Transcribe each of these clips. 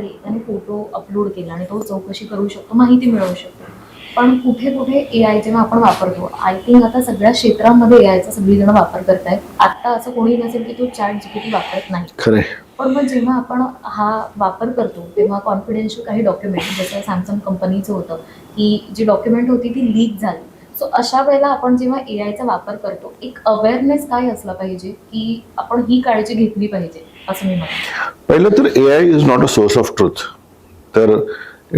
तरी त्याने photo upload केला आणि तो चौकशी करू शकतो माहिती मिळवू शकतो. पण कुठे कुठे ए आय जेव्हा आपण वापरतो आय थिंक आता सगळ्या क्षेत्रामध्ये ए आयचा सगळीजण वापर करतायत. आता असं कोणी नसेल की तो चॅट जीपीटी वापरत नाही. पण मग जेव्हा आपण हा वापर करतो तेव्हा कॉन्फिडेन्शियल काही डॉक्युमेंट जसं सॅमसंग कंपनीचं होतं की जी डॉक्युमेंट होती ती लीक झाली. सो अशा वेळेला आपण जेव्हा ए आयचा वापर करतो एक अवेअरनेस काय असला पाहिजे की आपण ही काळजी घेतली पाहिजे? असं मी म्हणते पहिलं तर A I is not a source of truth तर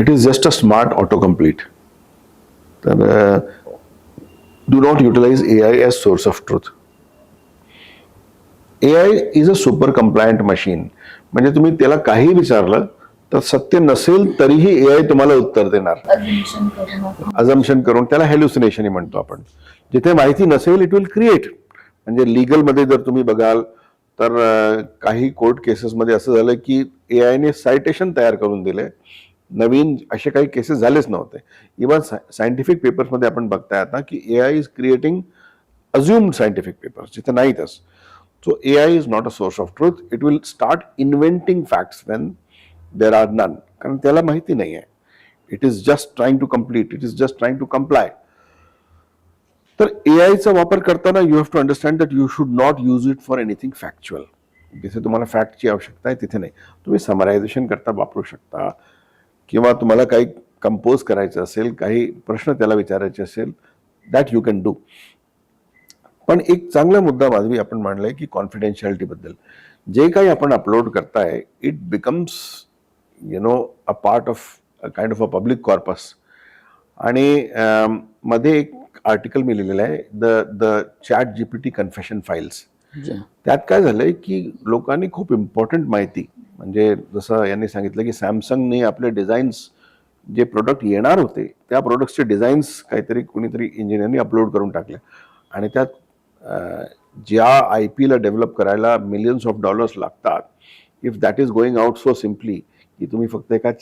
it is just a smart auto complete तर do not utilize A I as source of truth A I is a super compliant machine म्हणजे तुम्ही त्याला काही विचारलं तर सत्य नसेल तरीही ए आय तुम्हाला उत्तर देणार. अजम्पशन करून त्याला हेल्युसिनेशन म्हणतो आपण. जिथे माहिती नसेल इट विल क्रिएट म्हणजे लीगलमध्ये जर तुम्ही बघाल तर काही कोर्ट केसेसमध्ये असं झालं की ए आयने सायटेशन तयार करून दिले. नवीन असे काही केसेस झालेच नव्हते. इवन सायंटिफिक पेपर्समध्ये आपण बघताय आता की A I is creating assumed scientific papers जिथे नाहीतच. So A I is not a source of truth it will start inventing facts when there are none कारण त्याला माहिती नाही आहे it is just trying to complete it is just trying to comply तर A आयचा वापर करताना you have to understand that you should not use it for anything factual जिथे तुम्हाला फॅक्टची आवश्यकता आहे तिथे नाही. तुम्ही समरायझेशन करता वापरू शकता. किंवा तुम्हाला काही कंपोज करायचं असेल काही प्रश्न त्याला विचारायचे असेल दॅट यू कॅन डू पण एक चांगला मुद्दा माधवी आपण मांडलाय की कॉन्फिडेन्शियालिटीबद्दल जे काही आपण अपलोड करताय it becomes you know a part of kind of a public corpus आणि मध्ये एक आर्टिकल मी लिहिलेलं आहे the the chat G P T confession files त्यात काय झालंय की लोकांनी खूप इम्पॉर्टंट माहिती म्हणजे जसं यांनी सांगितलं की सॅमसंगने आपले डिझाईन्स जे प्रोडक्ट येणार होते त्या प्रोडक्ट्सचे डिझाईन्स काहीतरी कुणीतरी इंजिनियरनी अपलोड करून टाकले. आणि त्यात ज्या आय पीला डेव्हलप करायला मिलियन्स ऑफ डॉलर्स लागतात if that is going out so simply की तुम्ही फक्त एका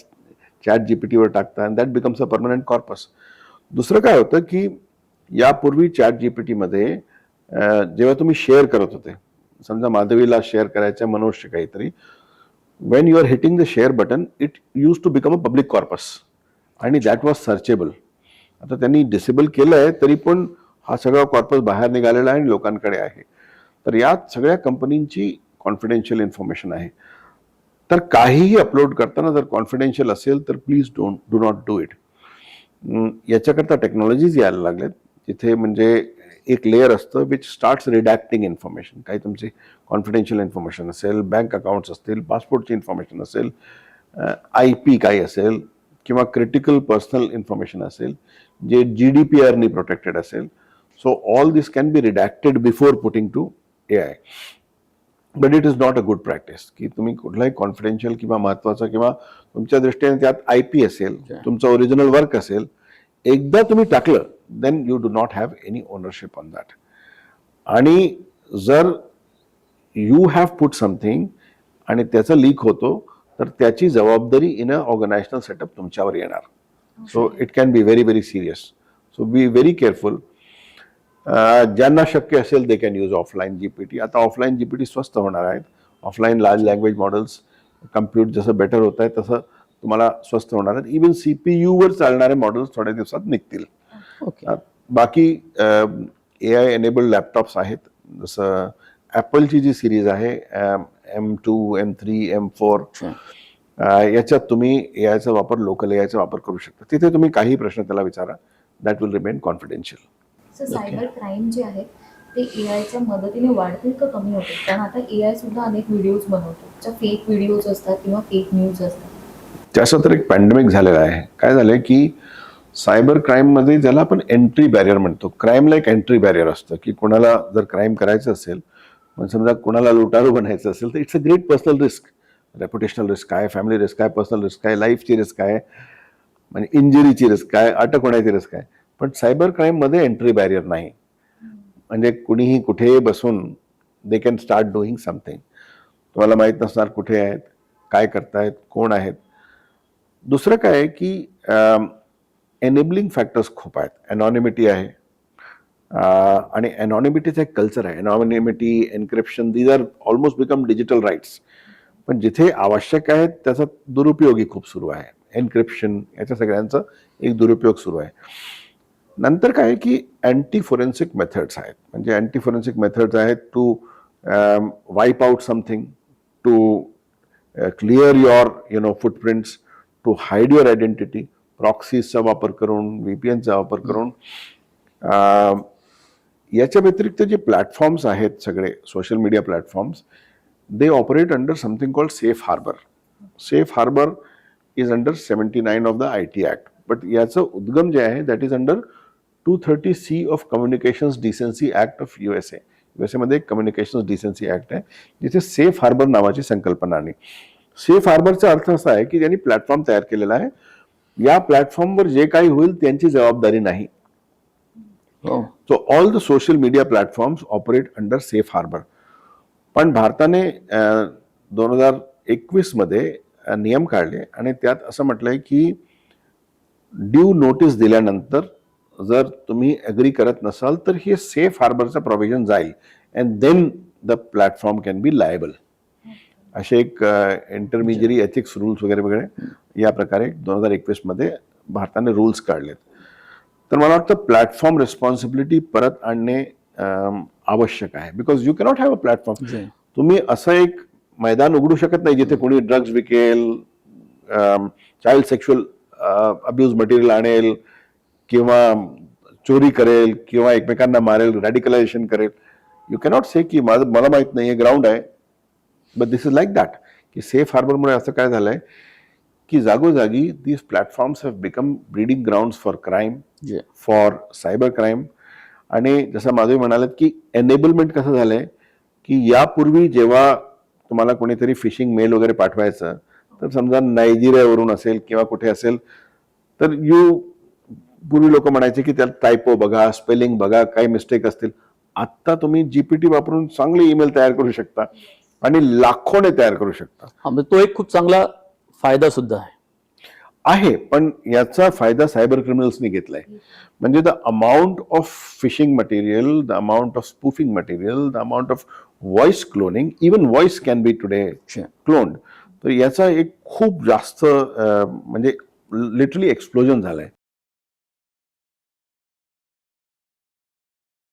चॅट जी पी टीवर टाकता and that becomes a permanent corpus दुसरं काय होतं की यापूर्वी चॅट जी पी टीमध्ये जेव्हा तुम्ही शेअर करत होते समजा माधवीला शेअर करायचं आहे काहीतरी when you are hitting the share button it use to become a public corpus आणि दॅट वॉज सर्चेबल आता त्यांनी डिसेबल केलं आहे तरी पण हा सगळा कॉर्पस बाहेर निघालेला आहे आणि लोकांकडे आहे. तर यात सगळ्या कंपनींची कॉन्फिडेन्शियल इन्फॉर्मेशन आहे. तर काहीही अपलोड करताना जर कॉन्फिडेन्शियल असेल तर please don't do not do it याच्याकरता technologies यायला लागल्यात जिथे म्हणजे एक लेअर असतं विच स्टार्ट्स रिडॅक्टिंग इन्फॉर्मेशन काही तुमची कॉन्फिडेन्शियल इन्फॉर्मेशन असेल बँक अकाउंट्स असतील पासपोर्टची इन्फॉर्मेशन असेल आय पी काही असेल किंवा क्रिटिकल पर्सनल इन्फॉर्मेशन असेल जे जी डी पी आरनी प्रोटेक्टेड असेल. So all this can be redacted before putting to A I but it is not a good practice की तुम्ही कुठलाही कॉन्फिडेन्शियल किंवा महत्त्वाचा किंवा तुमच्या दृष्टीने त्यात आय पी असेल तुमचं ओरिजिनल वर्क असेल एकदा तुम्ही टाकलं then you do not have any ownership on that आणि जर यू हॅव पुट समथिंग आणि त्याचं लीक होतो तर त्याची जबाबदारी इन अ ऑर्गनायझेशनल सेटअप तुमच्यावर येणार. So it can be very very serious so be very careful ज्यांना शक्य असेल they can use offline G P T आता ऑफलाईन जी पी टी स्वस्त होणार आहेत. Offline large language models compute जसं बेटर होत आहे तसं तुम्हाला स्वस्त होणार आहेत. इवन सी पी यूवर चालणारे मॉडेल्स थोड्या दिवसात निघतील. बाकी ए आय एनेबल्ड लॅपटॉप्स आहेत. जसं ॲपलची जी सिरीज आहे M two M three M four याच्यात तुम्ही ए आयचा वापर लोकल ए आयचा वापर करू शकता. तिथे तुम्ही काही प्रश्न त्याला विचारा. That will remain confidential sir cyber crime जे आहेत ते ए आयच्या मदतीने वाढतील का कमी होतील? कारण आता ए आय सुद्धा अनेक व्हिडिओज बनवतो. ज्या फेक व्हिडिओज असतात किंवा फेक न्यूज असतात. त्याचं तर एक पॅन्डेमिक झालेलं आहे. काय झालंय की सायबर क्राईममध्ये ज्याला आपण एंट्री बॅरियर म्हणतो क्राईमला एक एंट्री बॅरियर असतं की कोणाला जर क्राईम करायचं असेल पण समजा कोणाला लुटारू बनायचं असेल तर it's a great personal risk reputational risk आहे फॅमिली रिस्क आहे पर्सनल रिस्क आहे लाईफची रिस्क आहे म्हणजे इंजुरीची रिस्क आहे अटक होण्याची रिस्क आहे पण सायबर क्राईममध्ये एंट्री बॅरियर नाही. म्हणजे कुणीही कुठेही बसून they can start doing something तुम्हाला माहीत नसणार कुठे आहेत काय करतायत कोण आहेत. दुसरं काय की एनेबलिंग फॅक्टर्स खूप आहेत. एनॉनिमिटी आहे. आणि अनॉनिमिटीचं एक कल्चर आहे. Anonymity encryption these are almost become digital rights पण जिथे आवश्यक आहे, त्याचा दुरुपयोगही खूप सुरू आहे. एन्क्रिप्शन याच्या सगळ्यांचा एक दुरुपयोग सुरू आहे. नंतर काय की अँटी फोरेन्सिक मेथड्स आहेत. म्हणजे अँटी फोरेन्सिक मेथड्स आहेत to wipe out something to clear your you know footprints to hide your identity प्रॉक्सीजचा वापर करून व्ही पी एनचा वापर करून याच्या व्यतिरिक्त जे प्लॅटफॉर्म्स आहेत सगळे social media platforms they operate under something called safe harbour safe harbour is under seventy nine of the I T act but याचं उद्गम जे आहे that is under two thirty C of communications decency act of U S A U S एमध्ये एक communications decency act आहे जिथे safe harbour नावाची संकल्पना आणि सेफ हार्बरचा अर्थ असा आहे की त्यांनी प्लॅटफॉर्म तयार केलेला आहे या प्लॅटफॉर्मवर जे काही होईल त्यांची जबाबदारी नाही. So all the social media platforms operate under safe harbour पण भारताने दोन हजार एकवीसमध्ये नियम काढले आणि त्यात असं म्हटलंय की ड्यू नोटीस दिल्यानंतर जर तुम्ही अग्री करत नसाल तर हे सेफ हार्बरचं प्रोव्हिजन जाईल. And then the platform can be liable असे एक इंटरमिजियरी एथिक्स रूल्स वगैरे वगैरे या प्रकारे दोन हजार एकवीसमध्ये भारताने रूल्स काढलेत. तर मला वाटतं प्लॅटफॉर्म रिस्पॉन्सिबिलिटी परत आणणे आवश्यक आहे. Because you cannot have a platform. तुम्ही असं एक मैदान उघडू शकत नाही जिथे कोणी ड्रग्ज विकेल चाइल्ड सेक्शुअल अब्यूज मटेरियल आणेल किंवा चोरी करेल किंवा एकमेकांना मारेल रॅडिकलायझेशन करेल. यू कॅनॉट से की माझं मला माहीत नाही हे ग्राउंड आहे. But this is like that की सेफ हार्बरमुळे असं काय झालंय? की जागोजागी these platforms have become breeding ground for crime जे. फॉर सायबर क्राईम आणि जसं माधवी म्हणालात की एनेबलमेंट कसं झालंय? की यापूर्वी जेव्हा तुम्हाला कोणीतरी फिशिंग मेल वगैरे पाठवायचं तर समजा नायजेरियावरून असेल किंवा कुठे असेल तर यू पूर्वी लोक म्हणायचे की त्यात टायपो बघा स्पेलिंग बघा काही मिस्टेक असतील. आत्ता तुम्ही जीपीटी वापरून चांगले ईमेल तयार करू शकता. आणि लाखोने तयार करू शकता. म्हणजे तो एक खूप चांगला फायदा सुद्धा आहे. आहे पण याचा फायदा सायबर क्रिमिनल्सनी घेतलाय. म्हणजे the amount of phishing material the amount of spoofing material the amount of voice cloning even voice can be today. Cloned. तर याचा एक खूप जास्त म्हणजे लिटरली एक्सप्लोजन झालंय.